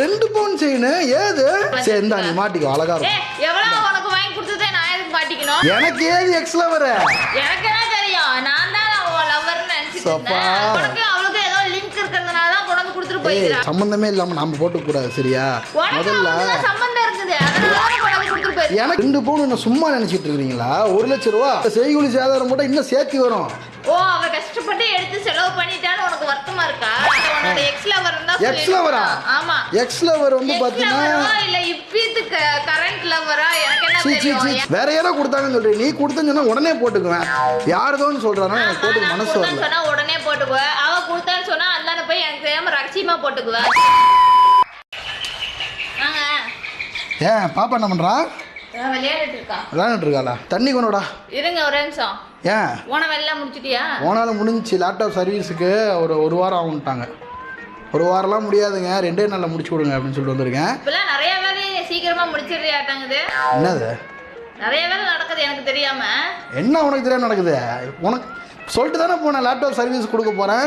ரெண்டு பவுன் செயின் ஏது? சரி இந்தா நீ மாட்டிக்கோ அழகா இருக்கும். எவ்வளவு உனக்கு வாங்கி கொடுத்ததே நான் எதுக்கு மாட்டிக்கணும்? எனக்கு ஏது எக்ஸ்ல வர எனக்கு என்ன தெரியும். நான் தான் அவன் லவ்வர்னு நினைச்சிட்டு சப்பா. இருந்தேன். உனக்கு அவளுக்கு ஏதோ லிங்க் இருக்கிறதுனால தான் கொண்டு வந்து கொடுத்துட்டு ஏய் போயிருக்கா சம்பந்தமே இல்லாம நாம போட்டு கூடாது சரியா? முதல்ல சம்பந்தம் இருக்குது. அதனால எனக்கு ரெண்டு பவுன் என்ன சும்மா நினைச்சிட்டு இருக்கீங்களா ஒரு லட்சம் ரூபா. செய்கூலி சேதாரம் போட்டா இன்னும் சேர்த்து வரும். ஓ அவ கஷ்டப்பட்டு எடுத்து செலவு வருத்தமா இருக்கா? உன்னோட எக்ஸ் லவர் lover ஆ? ஆமா. எக்ஸ் லவர் வந்து எக்ஸ் பாத்தீங்கன்னா லவரா இல்ல இப்பீத்து கரண்ட் லவரா எனக்கு என்ன தெரியும்? வேற யாரோ கொடுத்தாங்கன்னு சொல்றீங்க. நீ கொடுத்தேன்னு சொன்னா உடனே போட்டுக்குவேன். யாருதோன்னு சொல்றானோ எனக்கு மனசு வரல. சொன்னா உடனே போட்டுக்குவேன். அவ கொடுத்தான்னு சொன்னா அந்தாண்ட போய் எனக்கு தெரியாம ரகசியமா போட்டுக்குவேன். ஏன் பாப்பா என்ன பண்றா? விளையாடிட்டு இருக்கா விளையாண்டுட்டு இருக்காளா தண்ணி கொண்டோடா இருங்க ஒரு நிமிஷம். ஏன்? உன வெளில முடிச்சிட்டியா? போனாலும் முடிஞ்சுச்சு. லேப்டாப் சர்வீஸுக்கு ஒரு ஒரு வாரம் ஆகும்ட்டாங்க. ஒரு வாரம்லாம் முடியாதுங்க. ரெண்டே நாளில் முடிச்சு கொடுங்க அப்படின்னு சொல்லிட்டு வந்திருக்கேன். இப்பெல்லாம் நிறைய வேலையை சீக்கிரமா முடிச்சிடுறியாட்டாங்குது. என்னது? நிறைய வேலை நடக்குது எனக்கு தெரியாம. என்ன உனக்கு தெரியாது நடக்குது? உனக்கு சொல்லிட்டு தானே போனேன் லேப்டாப் சர்வீஸ் கொடுக்க போறேன்.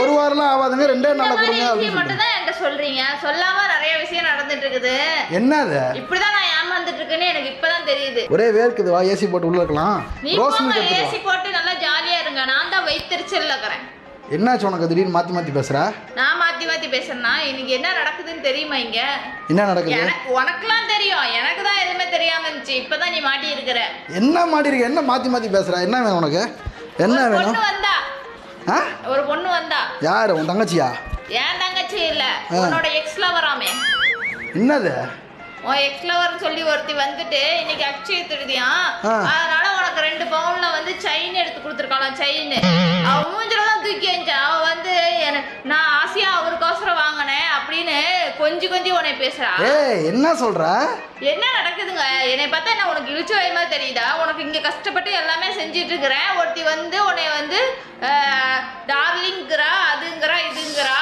ஒரு வாரம்லாம் ஆகாதுங்க. ரெண்டே மாதிரி கொடுங்க அப்படின்னு மட்டும் தான் என்கிட்ட சொல்றீங்க. சொல்லாம நிறைய விஷயம் நடந்துட்டு இருக்குது என்னது? இப்படிதான் ஏமாந்துட்டு இருக்கேன்னு எனக்கு இப்பதான் தெரியுது. ஒரே வேர்க்குது வா ஏசி போட்டு உள்ள இருக்கலாம். நீ ரோஸ் போங்க மில்க் ஏசி போட்டு நல்லா ஜாலியா இருங்க. நான் தான் வைத்தறிச்சல்ல இருக்கிறேன். என்னாச்சு உனக்கு? திடீர்னு மாற்றி மாற்றி பேசுற? நான் மாத்தி மாத்தி பேசுறேன்னா இன்னைக்கு என்ன நடக்குதுன்னு தெரியுமா இங்க? என்ன நடக்குது? எனக்கு உனக்குலாம் தெரியும். எனக்கு தான் எதுவுமே தெரியாம இருந்துச்சு. இப்பதான் நீ மாட்டி இருக்கிற. என்ன மாட்டி இருக்க? என்ன மாற்றி மாற்றி பேசுற? என்ன வேணும் உனக்கு? என்ன ஒரு வேணும்? பொண்ணு வந்தா. ஆ? ஒரு பொண்ணு வந்தா. யார்? உன் தங்கச்சியா? ஏன் தங்கச்சி இல்ல. உன்னோட எக்ஸ்ல வராமே என்னது? உன் எக்ஸ் சொல்லி ஒருத்தி வந்துட்டு இன்னைக்கு அக்ஷய திருதியாம் ஆ. அதனால உனக்கு ரெண்டு பவுன்ல வந்து செயின் எடுத்து கொடுத்துருக்காளாம் செயின் அவ மூஞ்சில தான் தூக்கி எறிஞ்சா. அவ வந்து நான் ஆசையா அவருக்கோசரம் வாங்கினேன் அப்படின்னு கொஞ்சி கொஞ்சி உன்னை பேசுறா. என்ன சொல்ற? என்ன நடக்குதுங்க? என்னை பார்த்தா என்ன உனக்கு இழிச்சு வாய் மாதிரி தெரியுதா? உனக்கு இங்க கஷ்டப்பட்டு எல்லாமே செஞ்சுட்டு இருக்கிறேன் ஒருத்தி வந்து உன்னை வந்து டார்லிங்கிறா அதுங்கிறா இதுங்கிறா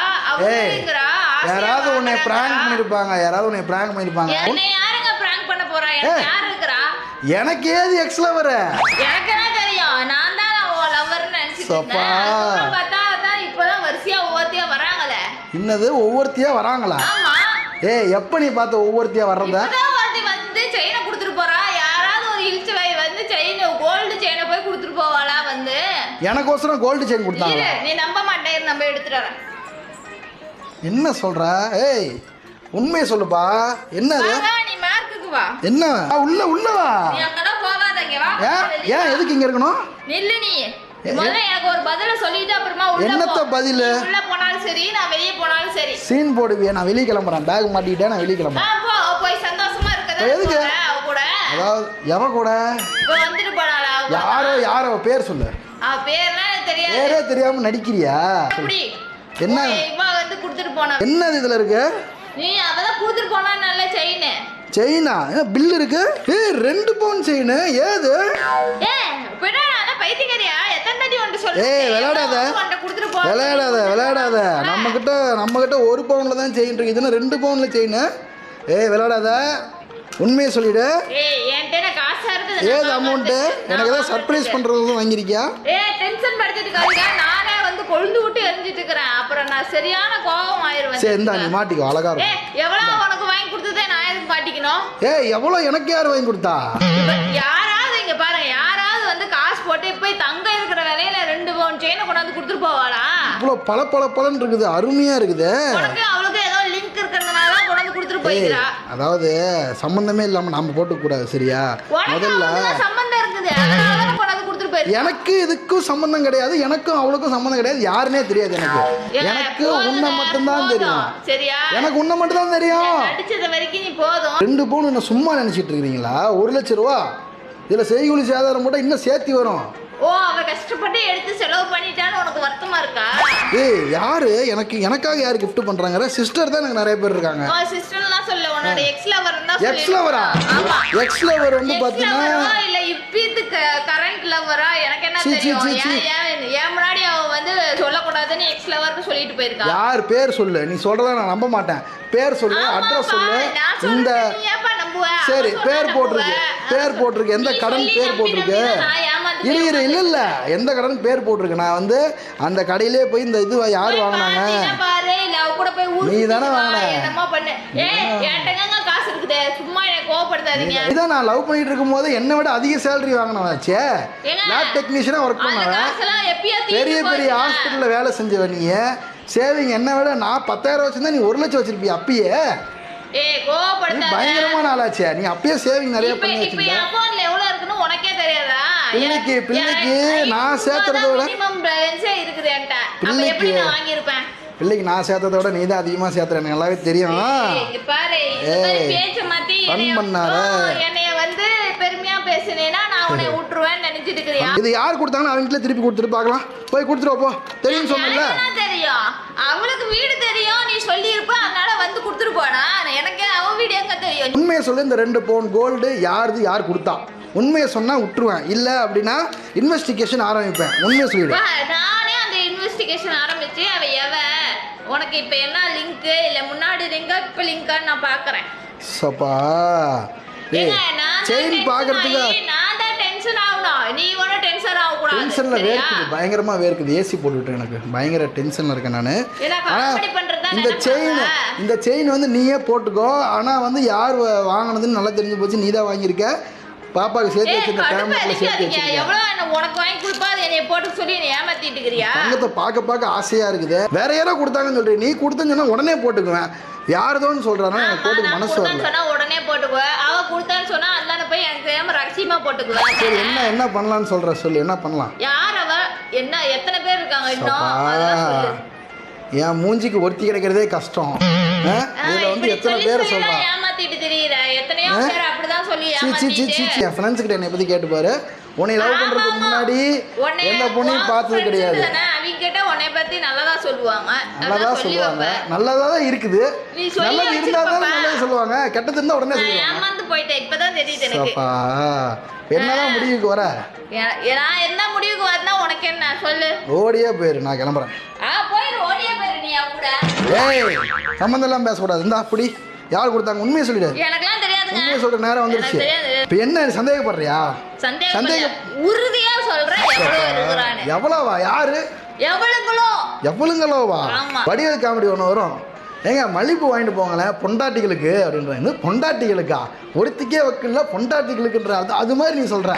ஏய் அவங்கிறா யாராவது உன்னை பிராங்க் பண்ணிருப்பாங்க. யாராவது உன்னை பிராங்க் பண்ணிருப்பாங்க. என்னை யாருங்க பிராங்க் பண்ண போறா? எனக்கு. யார் இருக்கிறா? எனக்கு ஏது எக்ஸ்ல வர எனக்கு என்ன தெரியும். நான் தான் உன் லவர்னு நினைச்சிட்டு. இருந்தேன். அதுக்கப்புறம் பார்த்தா தான் இப்பதான் வரிசையா ஒவ்வொருத்தையா வராங்களே. என்னது ஒவ்வொருத்தியா வராங்களா? ஆமா. ஏய் எப்ப நீ பார்த்த ஒவ்வொருத்தியா வர்றத? வந்து செயினை கொடுத்துட்டு போறா. யாராவது ஒரு இழிச்சு வாய் வந்து செயின் கோல்டு செயினை போய் கொடுத்துட்டு போவாளா வந்து? எனக்கோசரம் கோல்டு செயின் கொடுத்தாங்க நீ நம்ப மாட்டேன். நம்ம எடுத்துட்டு வரேன். என்ன சொல்ற? ஏய் உண்மையை சொல்லுப்பா. என்ன? ஆ, உள்ள உள்ள வா. ஏன். எதுக்கு இங்க இருக்கணும்? நில்லு நீ. என்னத்த. பதிலு? சீன் போடுவியே நான் வெளியே கிளம்புறேன். பேக் மாட்டிக்கிட்டேன் நான் வெளியே கிளம்புறேன். போய் சந்தோஷமா எதுக்கு? அதாவது கூட? யாரோ யாரோ? பேர் சொல்லு. பேரே தெரியாம நடிக்கிறியா? என்ன? வந்து கொடுத்துட்டு போனா? என்னது இதுல இருக்கு? நீ அவதான் கொடுத்துட்டு போனா நல்ல செயின் செயினா என்ன பில் இருக்கு? ஏய் ரெண்டு பவுன் செயின் ஏது? ஏ பின்னா நான் பைத்தியக்காரியா? எத்தனை தாட்டி வந்துட்டு சொல்லு? ஏய் விளையாடாத. விளையாடாத விளையாடாத. நம்ம கிட்ட நம்ம கிட்ட ஒரு பவுன்ல தான் செயின் இருக்கு. இதுன்னா ரெண்டு பவுன்ல செயின் ஏய் விளையாடாத. உண்மையை சொல்லிடு. ஏய் ஏது அமௌண்ட்டு எனக்கு ஏதாவது சர்ப்ரைஸ் பண்ணுறது வாங்கியிருக்கியா? ஏ டென்ஷன் படுத்திட்டு வந்து கொழுந்து விட்டு எரிஞ்சிட்டு இருக்கிறேன். அப்புறம் நான் சரியான கோபம் ஆயிருவேன் சரி இந்தா நீ மாட்டிக்கோ அழகா ஏ இருக்கும். எவ்வளவு உனக்கு வாங்கி கொடுத்ததே நான் எதுக்கு மாட்டிக்கணும்? ஏய் எவ்வளோ எனக்கு யார் வாங்கி கொடுத்தா? யாராவது இங்க பாருங்க யாராவது வந்து காசு போட்டு போய் தங்க இருக்கிற விலையில ரெண்டு பவுன் செயினை கொண்டாந்து கொடுத்துட்டு போவாளா? இவ்வளோ பல பல பலன்னு இருக்குது அருமையாக இருக்குது. உனக்கு அவளுக்கு ஏதோ லிங்க் இருக்கிறதுனால தான் கொண்டாந்து கொடுத்துட்டு போய்க்கிறா அதாவது சம்மந்தமே இல்லாமல் நம்ம போட்டுக்கூடாது சரியா? முதல்ல சம்பந்தம் இருக்குது. எனக்கு இதுக்கும் சம்மந்தம் கிடையாது எனக்கும் அவளுக்கும் சம்மந்தம் கிடையாது யாருன்னே தெரியாது எனக்கு. எனக்கு உன்னை மட்டும்தான். தெரியும். சரியா? எனக்கு உன்னை மட்டும்தான் தெரியும். ரெண்டு பவுன் என்ன சும்மா நினச்சிட்டு இருக்கிறீங்களா? ஒரு லட்ச ரூபா. இதில் செய்கூலி சேதாரம் போட்டால் இன்னும் சேர்த்தி வரும். ஓ அவ கஷ்டப்பட்டு எடுத்து செலவு பண்ணிட்டான்னு உனக்கு வருத்தமா இருக்கா? ஏய் யாரு? எனக்கு எனக்காக யார் gift பண்றாங்க சிஸ்டர் தான் எனக்கு நிறைய பேர் இருக்காங்க. உன் சிஸ்டர்லாம் சொல்ல உன்னோட எக்ஸ் லவர் தான் எக்ஸ் லவரா ஆமா. எக்ஸ் லவர் வந்து லவரா இல்ல இப்பீத்து கரண்ட் லவரா எனக்கு என்ன தெரியும். ஏன் முன்னாடி அவ வந்து சொல்லக்கூடாதுன்னு எக்ஸ் லவர்னு சொல்லிட்டு போயிருக்கா? யார் பேர் சொல்லு. நீ சொல்றத நான் நம்ப மாட்டேன். பேர் சொல்லு அட்ரஸ் சொல்லு. இந்த சரி பேர் போட்டிருக்கு. பேர் போட்டிருக்கு. எந்த கடன் பேர் போட்டிருக்கு? இரு இரு. இல்லை இல்லை. எந்த கடைன்னு பேர் போட்டிருக்கு? நான் வந்து அந்த கடையிலே போய் இந்த இது யார் வாங்கினாங்க? நீ தானே வாங்கின. இருக்குது சும்மா என்னை கோவப்படுத்தாதீங்க. இதான் நான் லவ் பண்ணிட்டு இருக்கும்போது என்னை விட அதிக சேலரி வாங்கினவாச்சே? லேப் டெக்னீஷியனாக ஒர்க் பண்ணவன். பெரிய பெரிய. ஹாஸ்பிட்டலில் வேலை செஞ்சவ நீ. சேவிங் என்ன விட நான் பத்தாயிரம் வச்சிருந்தா நீ ஒரு லட்சம் வச்சிருப்பிய அப்பயே? பயங்கரமான ஆளாச்சே. நீ அப்பயே சேவிங் நிறைய பண்ணி வச்சிருந்த. அக்கௌண்ட்ல எவ்வளவு இருக்குன்னு உனக்கே தெரியாதா? பிள்ளைக்கு- பிள்ளைக்கு நான் சேர்த்தறத விட- இருக்குது என்கிட்ட. பிள்ளைக்கு- வாங்கியிருப்பேன்? பிள்ளைக்கு நான் சேர்த்ததை விட நீ தான் அதிகமாக சேர்த்துற. எனக்கு நல்லாவே தெரியும். என்னைய பண்ணாத. இது யார் கொடுத்தாங்கன்னு அவங்களே திருப்பி கொடுத்துட்டு பார்க்கலாம். போய் கொடுத்துட்டு போ தெரியும் சொன்னல என்ன தெரியும்? அவளுக்கு வீடு தெரியும் நீ சொல்லியிருப்ப அதனால வந்து கொடுத்துட்டு போனா எனக்கு அவ வீடு எங்க தெரியும்? உண்மையை சொல்லு இந்த ரெண்டு பவுன் கோல்டு யாருது யார் கொடுத்தா? உண்மையை சொன்னால் விட்டுருவேன். இல்லை அப்படின்னா இன்வெஸ்டிகேஷன் ஆரம்பிப்பேன். உண்மையை சொல்லிடுவேன் நானே அந்த இன்வெஸ்டிகேஷன் ஆரம்பிச்சு அவ எவ உனக்கு இப்ப என்ன லிங்க் இல்ல முன்னாடி லிங்கா இப்ப லிங்கான்னு நான் பாக்குறேன். சப்பா. செயின் பார்க்கறதுக்கு நான் தான் டென்ஷன் ஆகணும். நீ ஒன்றும் டென்ஷன் ஆகக்கூடாது. டென்ஷனில்? வேர்க்குது பயங்கரமாக வேர்க்குது. ஏசி போட்டுவிட்டு எனக்கு. பயங்கர டென்ஷனில் இருக்கேன் நான். இந்த செயின் இந்த செயின் வந்து நீயே போட்டுக்கோ. ஆனால் வந்து யார் வாங்கினதுன்னு நல்லா தெரிஞ்சு போச்சு. நீ தான் வாங்கியிருக்க. பாப்பாவுக்கு சேர்த்து வச்சிருந்த கடுப்பா டேப்லெட்டில் சேர்த்து எவ்வளவு உனக்கு வாங்கி கொடுப்பா? அது என்னைய போட்டு சொல்லி என்னை ஏமாத்திட்டு இருக்கிறியா? தங்கத்தை பார்க்க பார்க்க ஆசையாக இருக்குது. வேற யாரோ கொடுத்தாங்கன்னு சொல்கிறேன் நீ கொடுத்தேன்னு சொன்னா உடனே போட்டுக்குவேன். யாருதோன்னு சொல்கிறானா எனக்கு போட்டுக்க மனசு வரல. சொன்னா உடனே போட்டுக்குவேன் அவ கொடுத்தான்னு சொன்னா அந்தாண்ட போய் எனக்கு தெரியாம ரகசியமா போட்டுக்குவேன் சரி என்ன என்ன பண்ணலான்னு சொல்கிற சொல்லு என்ன பண்ணலாம்? யார் அவ? என்ன எத்தனை பேர் இருக்காங்க இன்னும். என் மூஞ்சிக்கு ஒருத்தி கிடைக்கிறதே கஷ்டம். இதுல வந்து எத்தனை பேரை சொல்றான் தான் ஏமாத்திட்டு திரியிற எத்தனையோ ஆ? பேர் அப்படிதான் சொல்லி சீ சீ சீ. என் ஃப்ரெண்ட்ஸ் கிட்ட என்னை பற்றி கேட்டு பாரு. உன்னை லவ் ஆமா. முன்னாடி எந்த பொண்ணையும் பார்த்தது கிடையாது. கிட்ட உன்னை பத்தி நல்லதா சொல்லுவாங்க. நல்லதா சொல்லுவாங்க. நல்லதா தான் இருக்குது. நல்லது இருந்தா தான். நல்லது சொல்லுவாங்க. கெட்டது இருந்தா உடனே சொல்லுவாங்க ஏமாந்து போயிட்டேன். இப்பதான் தெரியுது எனக்கு. என்னதான் முடிவுக்கு வர? நான் என்ன முடிவுக்கு வரனா உனக்கு என்ன? சொல்லு. ஓடியே போயிரு. நான் கிளம்புறேன். ஆ போயிரு. ஓடியே போயிரு நீ அவ கூட. ஏய் சம்மந்தம் எல்லாம் பேசக்கூடாது. இந்த அப்படி யார் கொடுத்தாங்க? உண்மையை சொல்லிடு. எனக்கெல்லாம் தெரியாதுங்க சொல்ற நேரம் வந்துருச்சு. இப்போ என்ன சந்தேகப்படுறியா? சந்தேகம். உறுதியா சொல்றேன். எவ்வளவு எவ்வளோவா? யாரு? எவ்வளவுங்களோ எவ்வளோங்களோவா? ஆமா. வடிவேல் காமெடி ஒன்று வரும். ஏங்க மல்லிப்பூ வாங்கிட்டு போங்களேன் பொண்டாட்டிகளுக்கு அப்படின்றாங்க பொண்டாட்டிகளுக்கா ஒருத்திக்கே வைக்கல பொண்டாட்டிகளுக்குன்ற அது அது மாதிரி நீ சொல்ற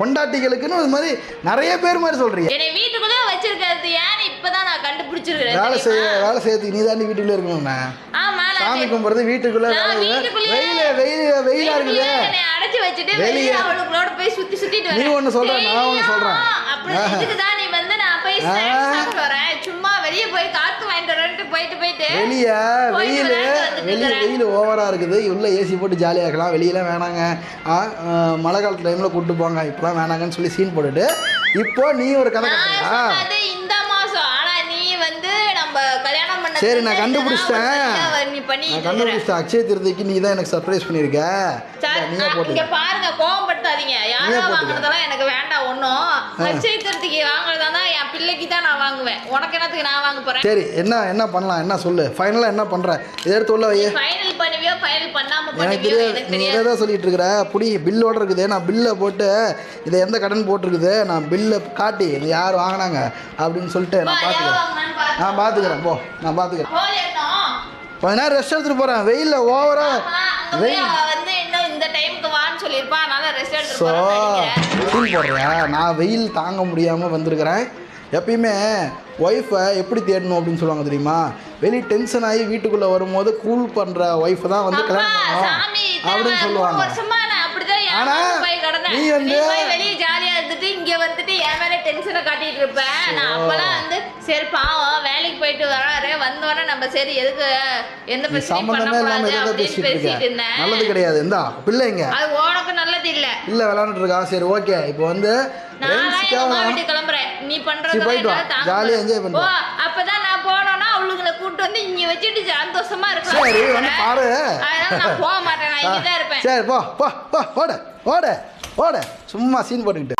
பொண்டாட்டிகளுக்குன்னு இது மாதிரி நிறைய பேர் மாதிரி சொல்றீங்க என்னை வீட்டுக்குள்ளே வச்சிருக்கிறது ஏன்னு இப்பதான் நான் கண்டுபிடிச்சிருக்கிறேன் வேலை செய்ய? வேலை செய்யறதுக்கு நீ தாண்டி வீட்டுக்குள்ளே இருக்கணும்ண்ணே நான் சாமி. கும்பிட்றது வீட்டுக்குள்ளே வெயில் வெயில் வெயிலா இருக்குது அடைச்சு வச்சுட்டு வெளியே. அவளுங்களோட போய் சுத்தி சுத்திட்டு நீ. ஒண்ணு சொல்ற, நான் தெரியும். சொல்றேன். அப்படி நீ வந்து நான் போய் வரேன் போய் காத்து வாங்கிட்டு வரேன்ட்டு போயிட்டு போயிட்டு வெளிய வெயில் வெளிய. வெயில் ஓவராக இருக்குது. உள்ள ஏசி போட்டு ஜாலியாக இருக்கலாம். வெளியெல்லாம் வேணாங்க. மழை காலத்து டைமில் கூப்பிட்டு போங்க. இப்போலாம் வேணாங்கன்னு சொல்லி சீன் போட்டுட்டு இப்போ நீ ஒரு கதை சொன்னது இந்த மாசம். ஆனா நீ வந்து நம்ம கல்யாணம் பண்ண சரி, நான் கண்டுபிடிச்சிட்டேன். நீ பண்ணி நான் கண்டுபிடிச்சேன் அக்ஷய திருதிக்கு நீ தான் எனக்கு சர்ப்ரைஸ் பண்ணியிருக்க நீயே போட்டு பாருங்க கோவப்படுத்தாதீங்க யாரோ. வாங்குறதெல்லாம் எனக்கு வேண்டாம் ஒன்றும் நட்சத்திரத்துக்கு வாங்குறதா தான் என் பிள்ளைக்கு தான் நான் வாங்குவேன். உனக்கு என்னத்துக்கு நான் வாங்க போறேன்? சரி என்ன என்ன பண்ணலாம்? என்ன சொல்லு? ஃபைனலாக என்ன பண்ணுற இதை எடுத்து உள்ள வை. ஃபைனல் பண்ணுவியோ ஃபைனல் பண்ணாம எனக்கு பண்ணுவியோ எனக்கு நீ தெரியாது. எதை சொல்லிட்டு இருக்கிற புடி பில்லோட இருக்குது. நான் பில்லை போட்டு இதை எந்த கடன் போட்டிருக்குது? நான் பில்லை காட்டி. இது யார் வாங்கினாங்க? அப்படின்னு சொல்லிட்டு நான் பார்த்துக்கிறேன். நான் பார்த்துக்கிறேன். போ நான் பார்த்துக்கிறேன். கொஞ்ச நேரம் ரெஸ்ட் எடுத்துட்டு போகிறேன் வெயிலில் ஓவரா ஆமா, அங்க போய் வெயில். ஸோ ஃபீல் போடுறியா நான் வெயில் தாங்க முடியாமல் வந்திருக்கிறேன். எப்பயுமே ஒய்ஃபை எப்படி தேடணும் அப்படின்னு சொல்லுவாங்க தெரியுமா? வெளியே டென்ஷன் ஆகி வீட்டுக்குள்ளே வரும்போது கூல் பண்ணுற ஒய்ஃபை தான் வந்து கல்யாணம் பண்ணணும் அப்படின்னு சொல்லுவாங்க. வருஷமா நான் அப்படிதான் ஆனா, ஏமாந்து போய் கிடந்தேன். நீ வந்து- இங்க வந்துட்டு என் மேல அ காட்டிட்டு இருப்ப. நான் வந்து, சரி பாவம், வேலைக்கு போயிட்டு வராரு, வந்தோடனே நம்ம சரி எதுக்கு எந்த பிரச்சனையும் அப்படின்னு பேசிட்டு இருந்தேன். நல்லது கிடையாது. இந்தா பிள்ளைங்க அது உனக்கு நல்லது இல்ல இல்லை விளாண்டுட்டு இருக்கா சரி ஓகே. இப்போ வந்து கிளம்புறேன். நீ பண்றது. ஜாலியா ஓ வா. அப்பதான் நான் போனோம்னா அவளுங்களை கூட்டு வந்து இங்க வச்சுட்டு சந்தோஷமா இருக்கலாம். சரி வந்து பாரு. அதனால நான் போக மாட்டேன். நான் இங்கதான் இருப்பேன். சரி போ போ போ ஓட ஓட ஓட. சும்மா சீன் போட்டுக்கிட்டு.